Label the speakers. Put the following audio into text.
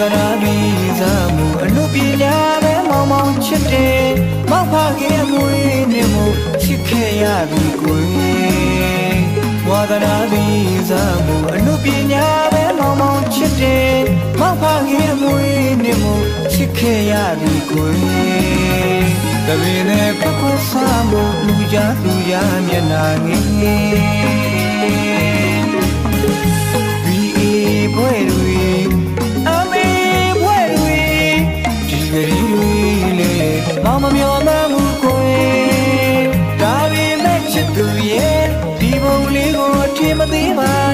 Speaker 1: ဒနာပြီးစားမှုအနုပညာပဲမောင်မောင်ချစ်တယ်မောက်ဖခင်အမွေနဲ့မို့ချစ်ခဲ့ရပြီကိုယ်ဝါဒနာပြီးစားမှုအနုပညာပဲမောင်မောင်ချစ်တယ်မောက်ဖခင်အမွေနဲ့မို့ချစ်ခဲ့ရပြီကိုယ်တပင်းနဲ့ခွက်ခွက်စားမှုလူကြလူကြမျက်နာငယ် မသေးပါ